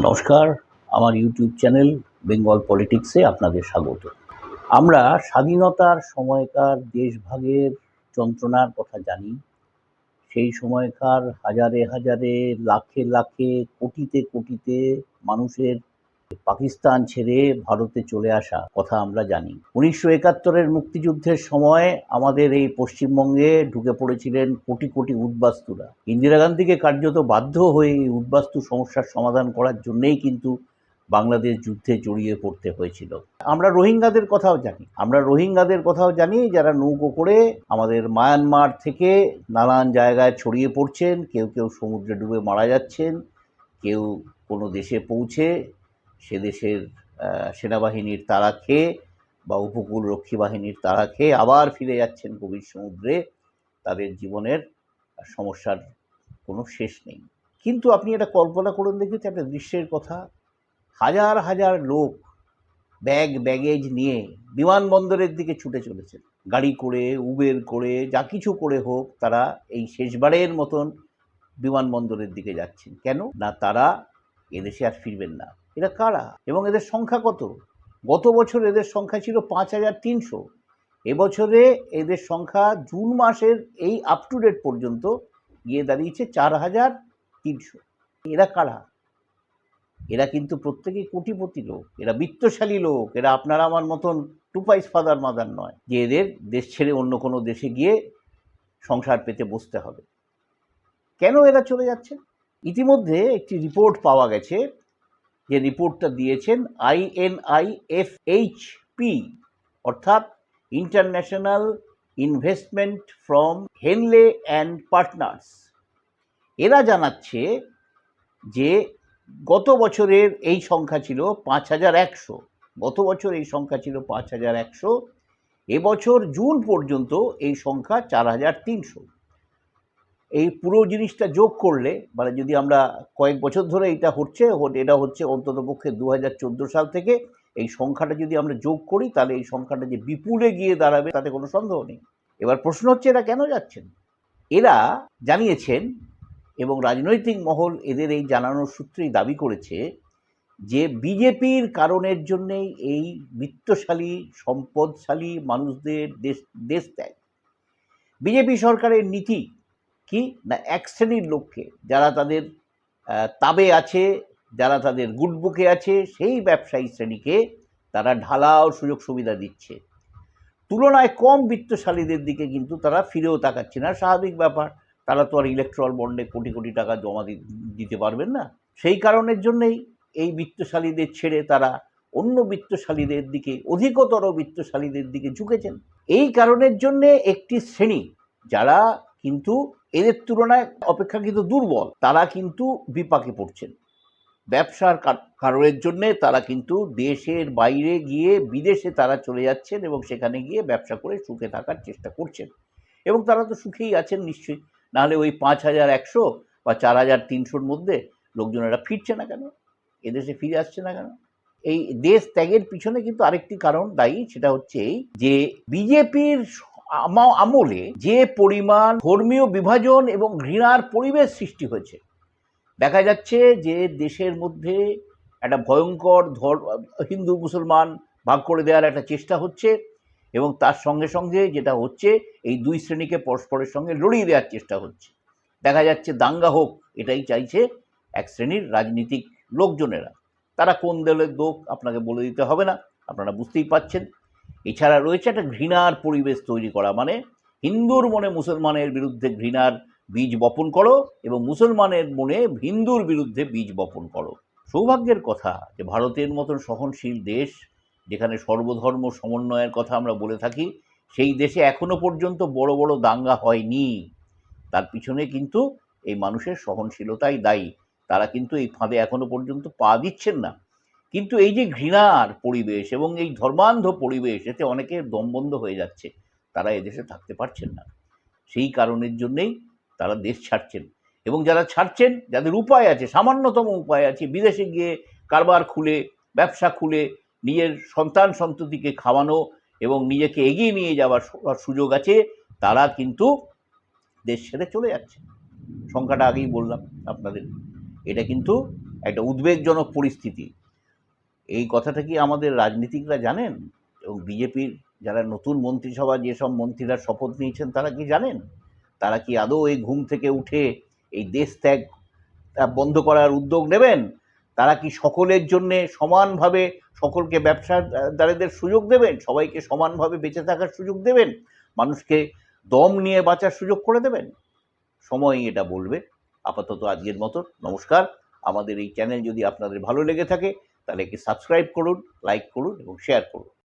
নমস্কার। আমার YouTube channel Bengal পলিটিক্সে আপনাদের স্বাগত। আমরা স্বাধীনতার সময়কার দেশভাগের যন্ত্রণার কথা জানি। সেই সময়কার হাজারে হাজারে লাখে লাখে কোটিতে কোটিতে মানুষের পাকিস্তান ছেড়ে ভারতে চলে আসা কথা আমরা জানি। উনিশশো একাত্তরের মুক্তিযুদ্ধের সময় আমাদের এই পশ্চিমবঙ্গে ঢুকে পড়েছিলেন কোটি কোটি উদ্বাস্তুরা। ইন্দিরা গান্ধীকে কার্যত বাধ্য হয়ে এই উদ্বাস্তু সমস্যার সমাধান করার জন্যেই কিন্তু বাংলাদেশ যুদ্ধে জড়িয়ে পড়তে হয়েছিল। আমরা রোহিঙ্গাদের কথাও জানি। আমরা রোহিঙ্গাদের কথাও জানি যারা নৌকো করে আমাদের মায়ানমার থেকে নানান জায়গায় ছড়িয়ে পড়ছেন। কেউ কেউ সমুদ্রে ডুবে মারা যাচ্ছেন। কেউ কোনো দেশে পৌঁছে সে দেশের সেনাবাহিনীর তারা খেয়ে বা উপকূল রক্ষী বাহিনীর তারা খেয়ে আবার ফিরে যাচ্ছেন গভীর সমুদ্রে, তাদের জীবনের সমস্যার কোনো শেষ নেই। কিন্তু আপনি এটা কল্পনা করুন দেখেছি একটা দৃশ্যের কথা। হাজার হাজার লোক ব্যাগ, ব্যাগেজ নিয়ে বিমানবন্দরের দিকে ছুটে চলেছেন। গাড়ি করে, উবের করে, যা কিছু করে হোক তারা এই শেষবারের মতন বিমানবন্দরের দিকে যাচ্ছেন। কেন? না তারা এদেশে আর ফিরবেন না। এরা কারা? এবং এদের সংখ্যা কত? গত বছর এদের সংখ্যা ছিল পাঁচ হাজার তিনশো। এবছরে এদের সংখ্যা জুন মাসের এই আপ টু ডেট পর্যন্ত গিয়ে দাঁড়িয়েছে চার হাজার তিনশো। এরা কারা? এরা কিন্তু প্রত্যেকেই কোটিপতি লোক। এরা বিত্তশালী লোক। এরা আপনারা আমার মতন টু পাইস ফাদার মাদার নয়। যে এদের দেশ ছেড়ে অন্য কোনো দেশে গিয়ে সংসার পেতে বসতে হবে। কেন এরা চলে যাচ্ছে ইতিমধ্যে একটি রিপোর্ট পাওয়া গেছে, যে রিপোর্টটা দিয়েছেন আইএনআইএফএইচপি অর্থাৎ international investment from Henley and Partners এরা জানাচ্ছে যে গত বছরের এই সংখ্যা ছিল পাঁচ হাজার একশো। গত বছর এই সংখ্যা ছিল পাঁচ হাজার একশো। এবছর জুন পর্যন্ত এই সংখ্যা চার হাজার তিনশো। এই পুরো জিনিসটা যোগ করলে মানে যদি আমরা কয়েক বছর ধরে এটা হচ্ছে এটা হচ্ছে অন্তত পক্ষে দু সাল থেকে, এই সংখ্যাটা যদি আমরা যোগ করি, তাহলে এই সংখ্যাটা যে বিপুলে গিয়ে দাঁড়াবে, তাতে কোনো সন্দেহ নেই। এবার প্রশ্ন হচ্ছে, এরা কেন যাচ্ছেন? এরা জানিয়েছেন এবং রাজনৈতিক মহল এদের এই জানানোর সূত্রেই দাবি করেছে যে বিজেপির কারণের জন্যেই এই বিত্তশালী, সম্পদশালী মানুষদের দেশ দেশ ত্যাগ। বিজেপি সরকারের নীতি কি? না, এক শ্রেণির লোককে, যারা তাদের তাবে আছে, যারা তাদের গুডবুকে আছে, সেই ব্যবসায়ী শ্রেণীকে তারা ঢালাও সুযোগ সুবিধা দিচ্ছে। তুলনায় কম বিত্তশালীদের দিকে কিন্তু তারা ফিরেও তাকাচ্ছে না। স্বাভাবিক ব্যাপার, তারা তো আর ইলেকট্রাল বন্ডে কোটি কোটি টাকা জমা দিতে পারবেন না। সেই কারণের জন্যেই এই বিত্তশালীদের ছেড়ে তারা অন্য বিত্তশালীদের দিকে, অধিকতর বিত্তশালীদের দিকে ঝুঁকেছেন। এই কারণের জন্যে একটি শ্রেণি, যারা কিন্তু এদের তুলনায় অপেক্ষাকৃত দুর্বল, তারা কিন্তু বিপাকে পড়ছেন। ব্যবসার কারণের জন্যে তারা কিন্তু দেশের বাইরে গিয়ে বিদেশে তারা চলে যাচ্ছেন এবং সেখানে গিয়ে ব্যবসা করে সুখে থাকার চেষ্টা করছেন। এবং তারা তো সুখেই আছেন নিশ্চয়ই। নাহলে ওই পাঁচ হাজার একশো বা চার হাজার তিনশোর মধ্যে লোকজনেরা ফিরছে না কেন? এদেশে ফিরে আসছে না কেন? এই দেশ ত্যাগের পিছনে কিন্তু আরেকটি কারণ দায়ী, সেটা হচ্ছে এই যে বিজেপির আমলে যে পরিমাণ ধর্মীয় বিভাজন এবং ঘৃণার পরিবেশ সৃষ্টি হয়েছে, দেখা যাচ্ছে যে দেশের মধ্যে একটা ভয়ঙ্কর হিন্দু, মুসলমান ভাগ করে দেওয়ার একটা চেষ্টা হচ্ছে এবং তার সঙ্গে সঙ্গে যেটা হচ্ছে, এই দুই শ্রেণীকে পরস্পরের সঙ্গে লড়িয়ে দেওয়ার চেষ্টা হচ্ছে। দেখা যাচ্ছে দাঙ্গা হোক, এটাই চাইছে এক শ্রেণির রাজনীতিক লোকজনেরা। তারা কোন দলের লোক আপনাকে বলে দিতে হবে না, আপনারা বুঝতেই পাচ্ছেন এছাড়া রয়েছে একটা ঘৃণার পরিবেশ তৈরি করা মানে হিন্দুর মনে মুসলমানের বিরুদ্ধে ঘৃণার বীজ বপন করো এবং মুসলমানের মনে হিন্দুর বিরুদ্ধে বীজ বপন করো। সৌভাগ্যের কথা যে ভারতের মতন সহনশীল দেশ, যেখানে সর্বধর্ম সমন্বয়ের কথা আমরা বলে থাকি, সেই দেশে এখনও পর্যন্ত বড় বড় দাঙ্গা হয়নি। তার পিছনে কিন্তু এই মানুষের সহনশীলতাই দায়ী। তারা কিন্তু এই ফাঁদে এখনও পর্যন্ত পা দিচ্ছেন না। কিন্তু এই যে ঘৃণার পরিবেশ এবং এই ধর্মান্ধ পরিবেশ, এতে অনেকের দমবন্ধ হয়ে যাচ্ছে। তারা এদেশে থাকতে পারছেন না। সেই কারণের জন্যেই তারা দেশ ছাড়ছেন। এবং যারা ছাড়ছেন, যাদের উপায় আছে, সামান্যতম উপায় আছে, বিদেশে গিয়ে কারবার খুলে, ব্যবসা খুলে, নিজের সন্তান সন্ততিকে খাওয়ানো এবং নিজেকে এগিয়ে নিয়ে যাওয়ার সুযোগ আছে, তারা কিন্তু দেশ ছেড়ে চলে যাচ্ছে। সংখ্যাটা আগেই বললাম আপনাদের। এটা কিন্তু একটা উদ্বেগজনক পরিস্থিতি। এই কথাটা কি আমাদের রাজনীতিকরা জানেন? এবং বিজেপির যারা নতুন মন্ত্রিসভা যেসব মন্ত্রীরা শপথ নিয়েছেন, তারা কি জানেন? তারা কি আদৌ এই ঘুম থেকে উঠে এই দেশ ত্যাগ বন্ধ করার উদ্যোগ নেবেন? তারা কি সকলের জন্যে সমানভাবে সকলকে ব্যবসাদারদের সুযোগ দেবেন? সবাইকে সমানভাবে বেঁচে থাকার সুযোগ দেবেন? মানুষকে দম নিয়ে বাঁচার সুযোগ করে দেবেন? সময় এটা বলবে। আপাতত আজকের মতো। নমস্কার। আমাদের এই চ্যানেল যদি আপনাদের ভালো লেগে থাকে তাহলে কি সাবস্ক্রাইব করুন লাইক করুন এবং শেয়ার করুন।